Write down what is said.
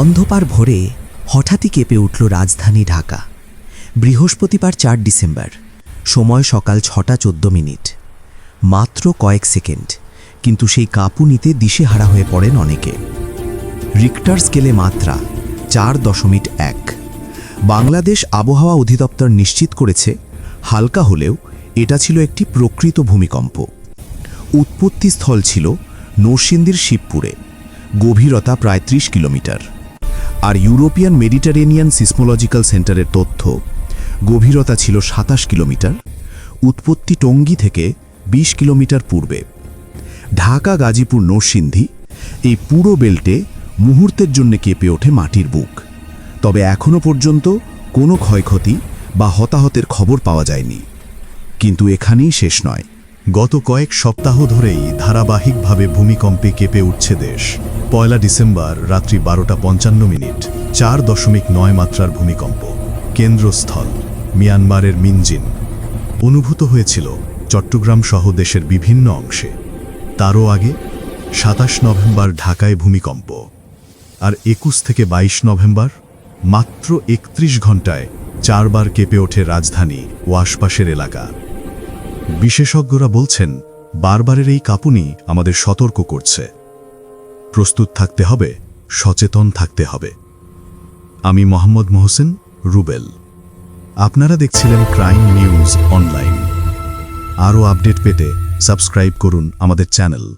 অন্ধকার ভোরে হঠাৎই কেঁপে উঠল রাজধানী ঢাকা। বৃহস্পতিবার চার ডিসেম্বর, সময় সকাল ছটা চোদ্দ মিনিট। মাত্র কয়েক সেকেন্ড, কিন্তু সেই কাঁপুনিতে দিশেহারা হয়ে পড়েন অনেকে। রিক্টার স্কেলে মাত্রা চার দশমিক এক। বাংলাদেশ আবহাওয়া অধিদপ্তর নিশ্চিত করেছে, হালকা হলেও এটা ছিল একটি প্রকৃত ভূমিকম্প। উৎপত্তিস্থল ছিল নরসিংদীর শিবপুরে। গভীরতা প্রায় ত্রিশ কিলোমিটার। আর ইউরোপিয়ান মেডিটারেনিয়ান সিসমোলজিক্যাল সেন্টারের তথ্য। গভীরতা ছিল সাতাশ কিলোমিটার, উৎপত্তি টঙ্গী থেকে ২০ কিলোমিটার পূর্বে। ঢাকা, গাজীপুর, নরসিংদী, এই পুরো বেল্টে মুহূর্তের জন্য কেঁপে ওঠে মাটির বুক। তবে এখনও পর্যন্ত কোনো ক্ষয়ক্ষতি বা হতাহতের খবর পাওয়া যায়নি। কিন্তু এখানেই শেষ নয়। গত কয়েক সপ্তাহ ধরেই ধারাবাহিকভাবে ভূমিকম্পে কেঁপে উঠছে দেশ। পয়লা ডিসেম্বর রাত্রি বারোটা পঞ্চান্ন মিনিট, চার দশমিক নয় মাত্রার ভূমিকম্প। কেন্দ্রস্থল, মিয়ানমারের মিনজিন। অনুভূত হয়েছিল চট্টগ্রাম সহ দেশের বিভিন্ন অংশে। তারও আগে সাতাশ নভেম্বর ঢাকায় ভূমিকম্প। আর একুশ থেকে ২২ নভেম্বর মাত্র একত্রিশ ঘন্টায় চারবার কেঁপে ওঠে রাজধানী ও আশপাশের এলাকা। বিশেষজ্ঞরা বলছেন, বারবারের এই কাঁপুনি আমাদের সতর্ক করছে। প্রস্তুত থাকতে হবে, সচেতন থাকতে হবে। আমি মোহাম্মদ মোহসেন, রুবেল। আপনারা দেখছিলেন ক্রাইম নিউজ অনলাইন। আরও আপডেট পেতে সাবস্ক্রাইব করুন আমাদের চ্যানেল।